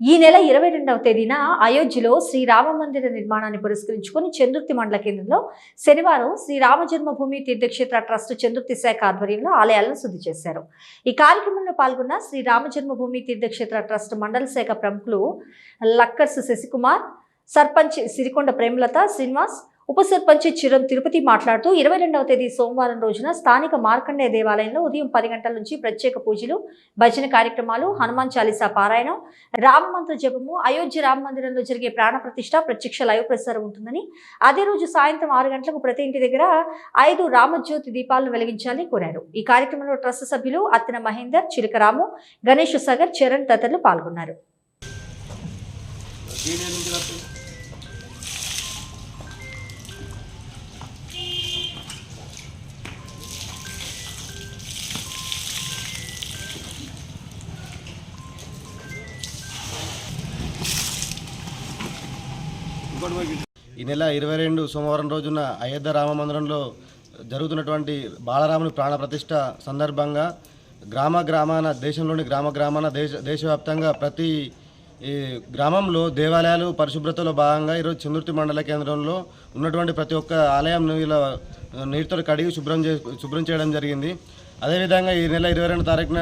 ఈ నెల ఇరవై రెండవ తేదీన అయోధ్యలో శ్రీరామ మందిర నిర్మాణాన్ని పురస్కరించుకుని చందుర్తి మండల కేంద్రంలో శనివారం శ్రీరామ జన్మభూమి తీర్థక్షేత్ర ట్రస్ట్ చందుర్తి శాఖ ఆధ్వర్యంలో ఆలయాలను శుద్ధి చేశారు. ఈ కార్యక్రమంలో పాల్గొన్న శ్రీరామ జన్మభూమి తీర్థక్షేత్ర ట్రస్ట్ మండల శాఖ ప్రముఖులు లక్కర్స్ శశికుమార్ సర్పంచ్ సిరికొండ ప్రేమలత శ్రీనివాస్ ఉప సర్పంచ్ చిరం తిరుపతి మాట్లాడుతూ ఇరవై రెండవ తేదీ సోమవారం రోజున స్థానిక మార్కండేయ దేవాలయంలో ఉదయం పది గంటల నుంచి ప్రత్యేక పూజలు భజన కార్యక్రమాలు హనుమాన్ చాలీసా పారాయణం రామమంత్ర జపము అయోధ్య రామ మందిరంలో జరిగే ప్రాణ ప్రతిష్ట ప్రత్యక్ష లైవ్ ప్రసారం ఉంటుందని అదే రోజు సాయంత్రం ఆరు గంటలకు ప్రతి ఇంటి దగ్గర ఐదు రామజ్యోతి దీపాలను వెలిగించాలని కోరారు. ఈ కార్యక్రమంలో ట్రస్ట్ సభ్యులు అత్తన మహేందర్ చిలకరాము గణేష్ సాగర్ చరణ్ తదితరులు పాల్గొన్నారు. ఈ నెల ఇరవై రెండు సోమవారం రోజున అయోధ్య రామ మందిరంలో జరుగుతున్నటువంటి బాలరాముని ప్రాణప్రతిష్ట సందర్భంగా గ్రామ గ్రామాన దేశంలోని గ్రామ గ్రామాన దేశ దేశవ్యాప్తంగా ప్రతి ఈ గ్రామంలో దేవాలయాలు పరిశుభ్రతలో భాగంగా ఈరోజు చంద్రుతి మండల కేంద్రంలో ఉన్నటువంటి ప్రతి ఒక్క ఆలయం ఇలా నీటితో కడిగి శుభ్రం చే శుభ్రం చేయడం జరిగింది. అదేవిధంగా ఈ నెల ఇరవై రెండు తారీఖున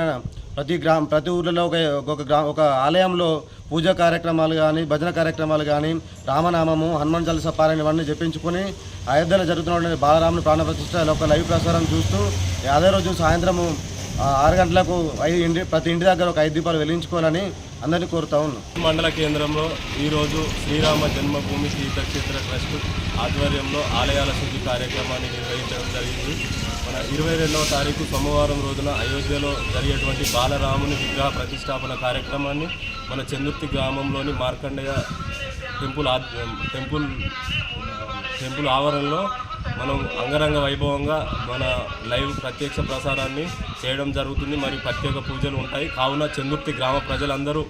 ప్రతి గ్రామ ప్రతి ఊర్లలో ఒక ఒక గ్రా ఒక ఆలయంలో పూజా కార్యక్రమాలు కానీ భజన కార్యక్రమాలు కానీ రామనామము హనుమాన్ జల పారాయణ ఇవన్నీ చెప్పించుకొని అయోధ్యలో జరుగుతున్నటువంటి బాలరాముని ప్రాణ ప్రతిష్ట ఒక లైవ్ ప్రసారం చూస్తూ అదే రోజు సాయంత్రము ఆరు గంటలకు ఐదు ఇంటి ప్రతి ఇంటి దగ్గర ఒక ఐదు దీపాలు వెలిగించుకోవాలని అందరినీ కోరుతా ఉన్నాం. మండల కేంద్రంలో ఈరోజు శ్రీరామ జన్మభూమి తీర్థక్షేత్ర ట్రస్ట్ ఆధ్వర్యంలో ఆలయాల శుద్ధి కార్యక్రమాన్ని నిర్వహించడం జరిగింది. మన ఇరవై రెండవ తారీఖు సోమవారం రోజున అయోధ్యలో జరిగేటువంటి బాలరాముని విగ్రహ ప్రతిష్టాపన కార్యక్రమాన్ని మన చందుర్తి గ్రామంలోని మార్కండేయ టెంపుల్ టెంపుల్ టెంపుల్ ఆవరణలో మనం అంగరంగ వైభవంగా మన లైవ్ ప్రత్యక్ష ప్రసారాన్ని చేయడం జరుగుతుంది. మరియు ప్రత్యేక పూజలు ఉంటాయి. కావున చందుర్తి గ్రామ ప్రజలందరూ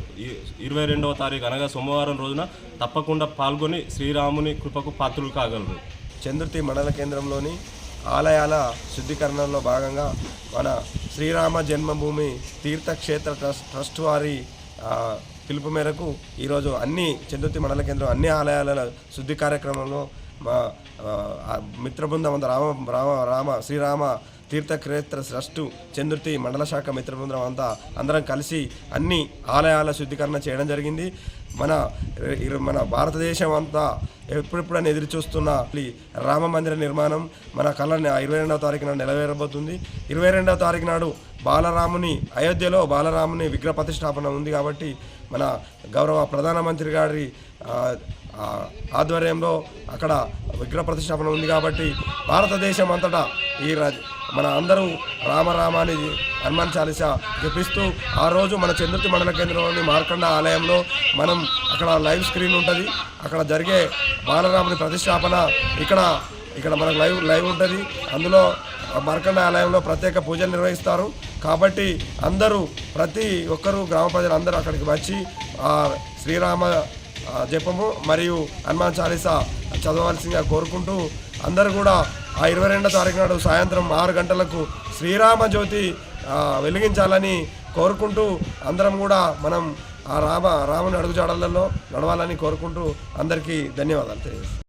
ఇరవై రెండవ తారీఖు అనగా సోమవారం రోజున తప్పకుండా పాల్గొని శ్రీరాముని కృపకు పాత్రులు కాగలరు. చందుర్తి మండల కేంద్రంలోని ఆలయాల శుద్ధీకరణలో భాగంగా మన శ్రీరామ జన్మభూమి తీర్థక్షేత్ర ట్రస్ట్ ట్రస్ట్ వారి పిలుపు మేరకు ఈరోజు అన్ని చంద్రుతి మండల కేంద్రం అన్ని ఆలయాల శుద్ధి కార్యక్రమంలో మా మిత్రబృందం అంతా రామ రామ రామ శ్రీరామ తీర్థక్షేత్ర ట్రస్టు చంద్రుతి మండల శాఖ మిత్రబృందం అంతా అందరం కలిసి అన్ని ఆలయాల శుద్ధీకరణ చేయడం జరిగింది. మన మన భారతదేశం అంతా ఎప్పుడెప్పుడని ఎదురు చూస్తున్న రామ మందిర నిర్మాణం మన కళ్ళ ఇరవై రెండవ తారీఖు నాడు నెరవేరబోతుంది ఇరవై రెండవ తారీఖు నాడు బాలరాముని అయోధ్యలో బాలరాముని విగ్రహ ప్రతిష్టాపన ఉంది కాబట్టి మన గౌరవ ప్రధానమంత్రి గారి ఆధ్వర్యంలో అక్కడ విగ్రహ ప్రతిష్టాపన ఉంది కాబట్టి భారతదేశం అంతటా ఈ రాజ్ మన అందరూ రామరామ అని హనుమాన్ చాలీసా జపిస్తూ ఆ రోజు మన చంద్రుతి మండల కేంద్రంలోని మార్కండ ఆలయంలో మనం అక్కడ లైవ్ స్క్రీన్ ఉంటుంది. అక్కడ జరిగే బాలరాముని ప్రతిష్టాపన ఇక్కడ ఇక్కడ మనకు లైవ్ లైవ్ ఉంటుంది. అందులో మార్కండ ఆలయంలో ప్రత్యేక పూజలు నిర్వహిస్తారు. కాబట్టి అందరూ ప్రతి ఒక్కరూ గ్రామ ప్రజలు అందరూ అక్కడికి వచ్చి ఆ శ్రీరామ జపము మరియు హనుమాన్ చాలీసా చదవాల్సిందిగా కోరుకుంటూ అందరూ కూడా ఆ ఇరవై రెండో తారీఖు నాడు సాయంత్రం ఆరు గంటలకు శ్రీరామ జ్యోతి వెలిగించాలని కోరుకుంటూ అందరం కూడా మనం ఆ రామ రాముని అడుగుజాడలలో నడవాలని కోరుకుంటూ అందరికీ ధన్యవాదాలు తెలియజేస్తాను